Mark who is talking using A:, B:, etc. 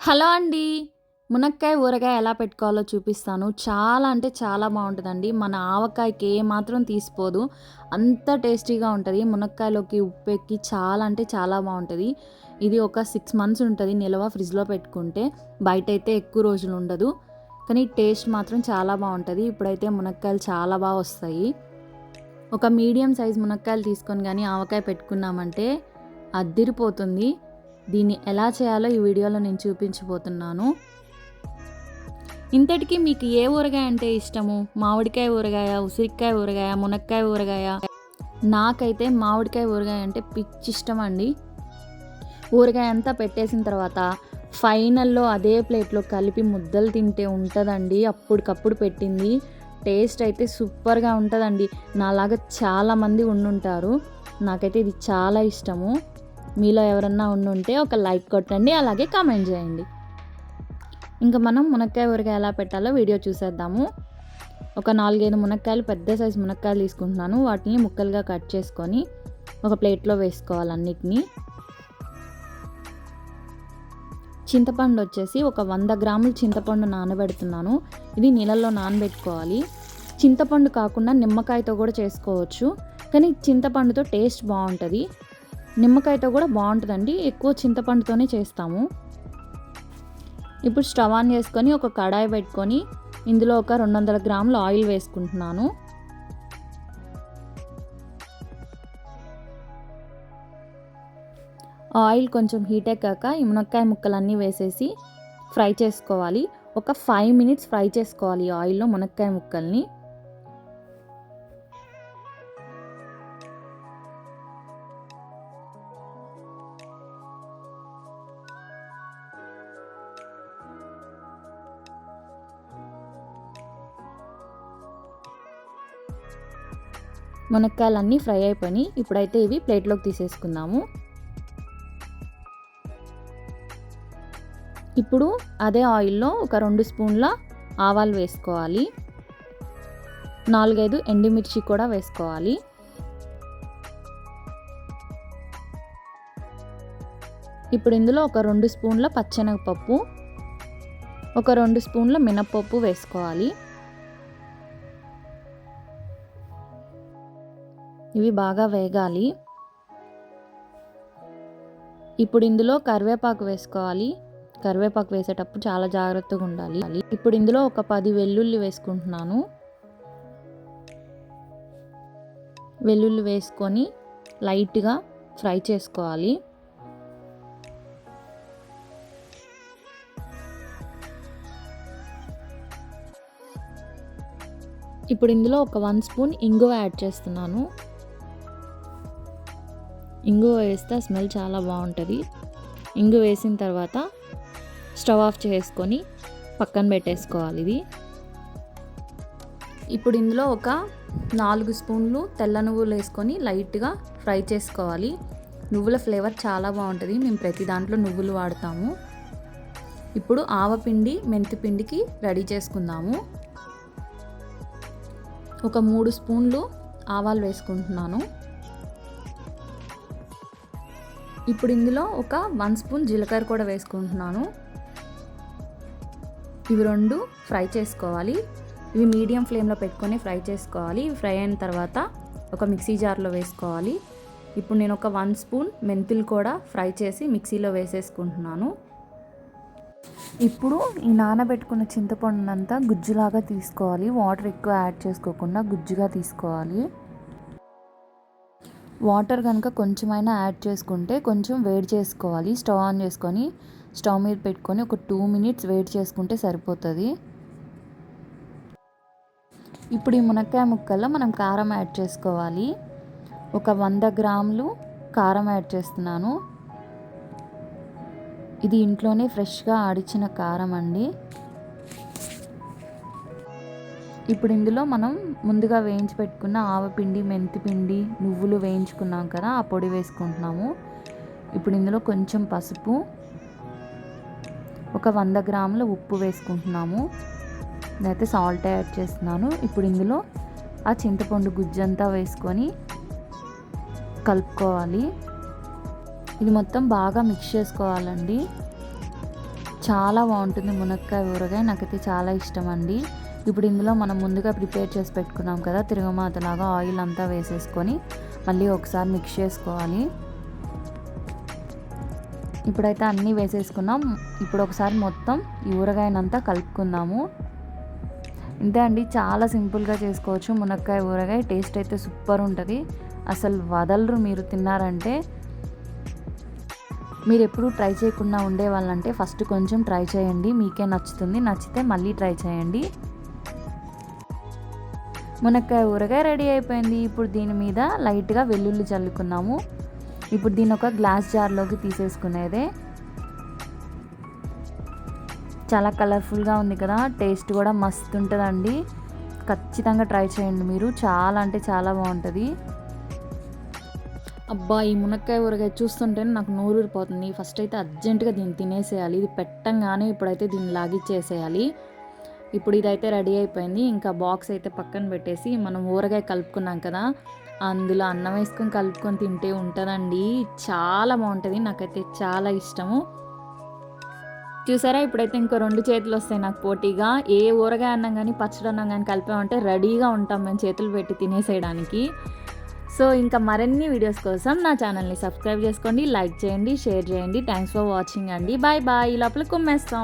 A: Hello అండి. మునక్కాయ ఊరగాయ ఎలా పెట్టుకోవాలో చూపిస్తాను. చాలా అంటే చాలా బాగుంటుందండి మన ఆవకాయకి ఏమాత్రం తీసిపోదు. అంత టేస్టీగా ఉంటుంది మునక్కాయలోకి ఉప్పెక్కి చాలా అంటే చాలా బాగుంటుంది ఇది ఒక సిక్స్ మంత్స్ ఉంటుంది నిల్వ ఫ్రిడ్జ్‌లో పెట్టుకుంటే. బయట అయితే ఎక్కువ రోజులు ఉండదు. కానీ టేస్ట్ మాత్రం చాలా బాగుంటుంది ఇప్పుడైతే మునక్కాయలు చాలా బాగా వస్తాయి. ఒక మీడియం సైజ్ మునక్కాయలు తీసుకొని కానీ ఆవకాయ పెట్టుకున్నామంటే అద్దిరిపోతుంది. దీన్ని ఎలా చేయాలో ఈ వీడియోలో నేను చూపించబోతున్నాను. ఇంతటికి మీకు ఏ ఊరగాయ అంటే ఇష్టము? మామిడికాయ ఊరగాయ, ఉసిరికాయ ఊరగాయ, మునక్కాయ ఊరగాయ? నాకైతే మామిడికాయ ఊరగాయ అంటే పిచ్చి ఇష్టం అండి ఊరగాయ అంతా పెట్టేసిన తర్వాత ఫైనల్‌లో అదే ప్లేట్‌లో కలిపి ముద్దలు తింటే ఉంటుందండి అప్పటికప్పుడు పెట్టింది. టేస్ట్ అయితే సూపర్‌గా ఉంటుందండి నాలాగా చాలామంది ఉండుంటారు. నాకైతే ఇది చాలా ఇష్టము. మీలో ఎవరన్నా ఉండుంటే ఒక లైక్ కొట్టండి. అలాగే కామెంట్ చేయండి. ఇంకా మనం మునక్కాయ ఊరగాయ ఎలా పెట్టాలో వీడియో చూసేద్దాము. ఒక 4, 5 మునక్కాయలు పెద్ద సైజు మునక్కాయలు తీసుకుంటున్నాను. వాటిని ముక్కలుగా కట్ చేసుకొని ఒక ప్లేట్‌లో వేసుకోవాలి అన్నిటిని. చింతపండు వచ్చేసి ఒక వంద గ్రాములు చింతపండు నానబెడుతున్నాను. ఇది నీళ్ళల్లో నానబెట్టుకోవాలి. చింతపండు కాకుండా నిమ్మకాయతో కూడా చేసుకోవచ్చు. కానీ చింతపండుతో టేస్ట్ బాగుంటుంది నిమ్మకాయతో కూడా బాగుంటుందండి ఎక్కువ చింతపండుతోనే చేస్తాము. ఇప్పుడు స్టవ్ ఆన్ చేసుకొని ఒక కడాయి పెట్టుకొని ఇందులో ఒక 200 గ్రాముల ఆయిల్ వేసుకుంటున్నాను. ఆయిల్ కొంచెం హీట్ ఎక్కాక ఈ మునక్కాయ ముక్కలన్నీ వేసేసి ఫ్రై చేసుకోవాలి. ఒక ఫైవ్ మినిట్స్ ఫ్రై చేసుకోవాలి ఆయిల్‌లో మునక్కాయ ముక్కల్ని. మునక్కాయలన్నీ ఫ్రై అయిపోయి ఇప్పుడైతే ఇవి ప్లేట్‌లోకి తీసేసుకుందాము. ఇప్పుడు అదే ఆయిల్‌లో ఒక రెండు స్పూన్ల ఆవాలు వేసుకోవాలి. 4, 5 ఎండుమిర్చి కూడా వేసుకోవాలి. ఇప్పుడు ఇందులో ఒక రెండు స్పూన్ల పచ్చెనగపప్పు, ఒక రెండు స్పూన్ల మినప్పప్పు వేసుకోవాలి. ఇవి బాగా వేగాలి. ఇప్పుడు ఇందులో కరివేపాకు వేసుకోవాలి. కరివేపాకు వేసేటప్పుడు చాలా జాగ్రత్తగా ఉండాలి. ఇప్పుడు ఇందులో ఒక పది వెల్లుల్లి వేసుకుంటున్నాను. వెల్లుల్లి వేసుకొని లైట్‌గా ఫ్రై చేసుకోవాలి. ఇప్పుడు ఇందులో ఒక వన్ స్పూన్ ఇంగువ యాడ్ చేస్తున్నాను. ఇంగు వేస్తే స్మెల్ చాలా బాగుంటుంది ఇంగు వేసిన తర్వాత స్టవ్ ఆఫ్ చేసుకొని పక్కన పెట్టేసుకోవాలి ఇది. ఇప్పుడు ఇందులో ఒక నాలుగు స్పూన్లు తెల్ల నువ్వులు వేసుకొని లైట్‌గా ఫ్రై చేసుకోవాలి. నువ్వుల ఫ్లేవర్ చాలా బాగుంటుంది మేము ప్రతి దాంట్లో నువ్వులు వాడతాము. ఇప్పుడు ఆవపిండి, మెంతిపిండికి రెడీ చేసుకుందాము. ఒక మూడు స్పూన్లు ఆవాలు వేసుకుంటున్నాను. ఇప్పుడు ఇందులో ఒక వన్ స్పూన్ జీలకర్ర కూడా వేసుకుంటున్నాను. ఇవి రెండు ఫ్రై చేసుకోవాలి. ఇవి మీడియం ఫ్లేమ్‌లో పెట్టుకొని ఫ్రై చేసుకోవాలి. ఇవి ఫ్రై అయిన తర్వాత ఒక మిక్సీ జార్‌లో వేసుకోవాలి. ఇప్పుడు నేను ఒక వన్ స్పూన్ మెంతులు కూడా ఫ్రై చేసి మిక్సీలో వేసేసుకుంటున్నాను. ఇప్పుడు ఈ నానబెట్టుకున్న చింతపండునంతా గుజ్జులాగా తీసుకోవాలి. వాటర్ ఎక్కువ యాడ్ చేసుకోకుండా గుజ్జుగా తీసుకోవాలి. వాటర్ కనుక కొంచెమైనా యాడ్ చేసుకుంటే కొంచెం వేడి చేసుకోవాలి. స్టవ్ ఆన్ చేసుకొని స్టవ్ మీద పెట్టుకొని ఒక టూ మినిట్స్ వేడి చేసుకుంటే సరిపోతుంది ఇప్పుడు ఈ మునక్కాయ ముక్కల్లో మనం కారం యాడ్ చేసుకోవాలి. ఒక వంద గ్రాములు కారం యాడ్ చేస్తున్నాను. ఇది ఇంట్లోనే ఫ్రెష్‌గా ఆడిచిన కారం అండి. ఇప్పుడు ఇందులో మనం ముందుగా వేయించి పెట్టుకున్న ఆవపిండి, మెంతిపిండి, నువ్వులు వేయించుకున్నాం కదా! ఆ పొడి వేసుకుంటున్నాము. ఇప్పుడు ఇందులో కొంచెం పసుపు, ఒక వంద గ్రాముల ఉప్పు వేసుకుంటున్నాము. నేనైతే సాల్ట్ యాడ్ చేస్తున్నాను. ఇప్పుడు ఇందులో ఆ చింతపండు గుజ్జంతా వేసుకొని కలుపుకోవాలి. ఇది మొత్తం బాగా మిక్స్ చేసుకోవాలండి. చాలా బాగుంటుంది మునక్కాయ ఊరగాయ నాకైతే చాలా ఇష్టం అండి ఇప్పుడు ఇందులో మనం ముందుగా ప్రిపేర్ చేసి పెట్టుకున్నాం కదా తిరగమాతలాగా ఆయిల్ అంతా వేసేసుకొని మళ్ళీ ఒకసారి మిక్స్ చేసుకోవాలి. ఇప్పుడైతే అన్నీ వేసేసుకున్నాం. ఇప్పుడు ఒకసారి మొత్తం ఈ ఊరగాయనంతా కలుపుకుందాము. ఇంతే అండి చాలా సింపుల్గా చేసుకోవచ్చు. మునక్కాయ ఊరగాయ టేస్ట్ అయితే సూపర్ ఉంటుంది. అసలు వదలరు మీరు తిన్నారంటే. మీరు ఎప్పుడు ట్రై చేయకుండా ఉండే వాళ్ళంటే ఫస్ట్ కొంచెం ట్రై చేయండి. మీకే నచ్చుతుంది. నచ్చితే మళ్ళీ ట్రై చేయండి. మునక్కాయ ఊరగాయ రెడీ అయిపోయింది. ఇప్పుడు దీని మీద లైట్గా వెల్లుల్లి చల్లుకున్నాము. ఇప్పుడు దీని ఒక గ్లాస్ జార్లోకి తీసేసుకునేదే. చాలా కలర్ఫుల్గా ఉంది కదా. టేస్ట్ కూడా మస్తు ఉంటుందండి. ఖచ్చితంగా ట్రై చేయండి మీరు. చాలా అంటే చాలా బాగుంటుంది. అబ్బా ఈ మునక్కాయ ఊరగాయ చూస్తుంటేనే నాకు నోరూరిపోతుంది. ఫస్ట్ అయితే అర్జెంటుగా దీన్ని తినేసేయాలి. ఇది పెట్టంగానే ఇప్పుడైతే దీన్ని లాగిచ్చేసేయాలి. ఇప్పుడు ఇదైతే రెడీ అయిపోయింది. ఇంకా బాక్స్ అయితే పక్కన పెట్టేసి మనం ఊరగాయ కలుపుకున్నాం కదా అందులో అన్నం వేసుకొని కలుపుకొని తింటే ఉంటుందండి. చాలా బాగుంటుంది. నాకైతే చాలా ఇష్టము. చూసారా? ఇప్పుడైతే ఇంకో రెండు చేతులు వస్తాయి నాకు పోటీగా. ఏ ఊరగాయ అన్నం కానీ పచ్చడి అన్నం కానీ కలిపామంటే రెడీగా ఉంటాం మేము చేతులు పెట్టి తినేసేయడానికి. సో ఇంకా మరిన్ని వీడియోస్ కోసం నా ఛానల్ని సబ్స్క్రైబ్ చేసుకోండి లైక్ చేయండి షేర్ చేయండి. థ్యాంక్స్ ఫర్ వాచింగ్ అండి. బాయ్ బాయ్ ఈ లోపల కుమ్మేస్తాం.